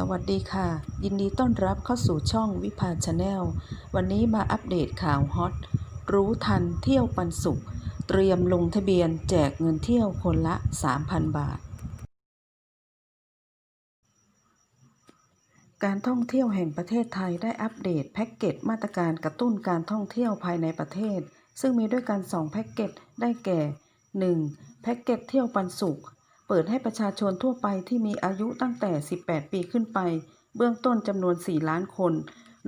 สวัสดีค่ะ ยินดีต้อนรับเข้าสู่ช่องวิพาชาแนล วันนี้มาอัปเดตข่าวฮอต รู้ทันเที่ยวปันสุข เตรียมลงทะเบียนแจกเงินเที่ยวคนละ 3,000 บาท การท่องเที่ยวแห่งประเทศไทยได้อัปเดตแพ็กเกจมาตรการกระตุ้นการท่องเที่ยวภายในประเทศ ซึ่งมีด้วยกัน 2 แพ็กเกจได้แก่ 1. แพ็กเกจเที่ยวปันสุข เปิดให้ประชาชนทั่วไปที่มีอายุตั้งแต่ 18 ปีขึ้นไป เบื้องต้นจำนวน 4 ล้านคน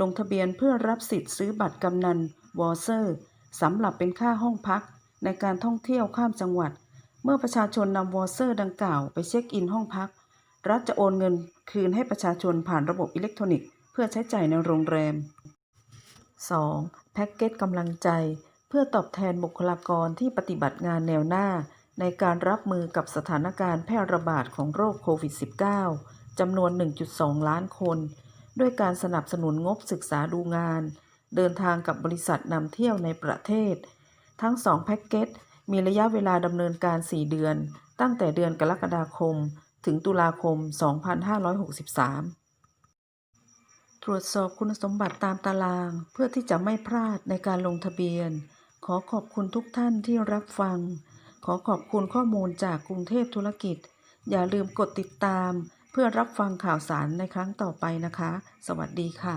ลงทะเบียนเพื่อรับสิทธิ์ซื้อบัตรกำนันวอเซอร์สำหรับเป็นค่าห้องพัก ในการท่องเที่ยวข้ามจังหวัด เมื่อประชาชนนำวอเซอร์ดังกล่าวไปเช็คอินห้องพัก รัฐจะโอนเงินคืนให้ประชาชนผ่านระบบอิเล็กทรอนิกส์เพื่อใช้จ่ายในโรงแรม 2. แพ็กเกจกำลังใจ เพื่อตอบแทนบุคลากรที่ปฏิบัติงานแนวหน้า ในการรับมือกับสถานการณ์แพร่ระบาดของโรคโควิด -19 จำนวน 1.2 ล้านคน ด้วยการสนับสนุนงบศึกษาดูงาน เดินทางกับบริษัทนำเที่ยวในประเทศ ทั้ง2แพ็กเกจมีระยะเวลาดำเนินการ 4 เดือน ตั้งแต่เดือนกรกฎาคม ถึงตุลาคม 2563 ตรวจสอบคุณสมบัติตามตารางเพื่อที่จะไม่พลาดในการลงทะเบียน ขอขอบคุณทุกท่านที่รับฟัง ขอขอบคุณข้อมูลจากกรุงเทพธุรกิจ อย่าลืมกดติดตาม เพื่อรับฟังข่าวสารในครั้งต่อไปนะคะ สวัสดีค่ะ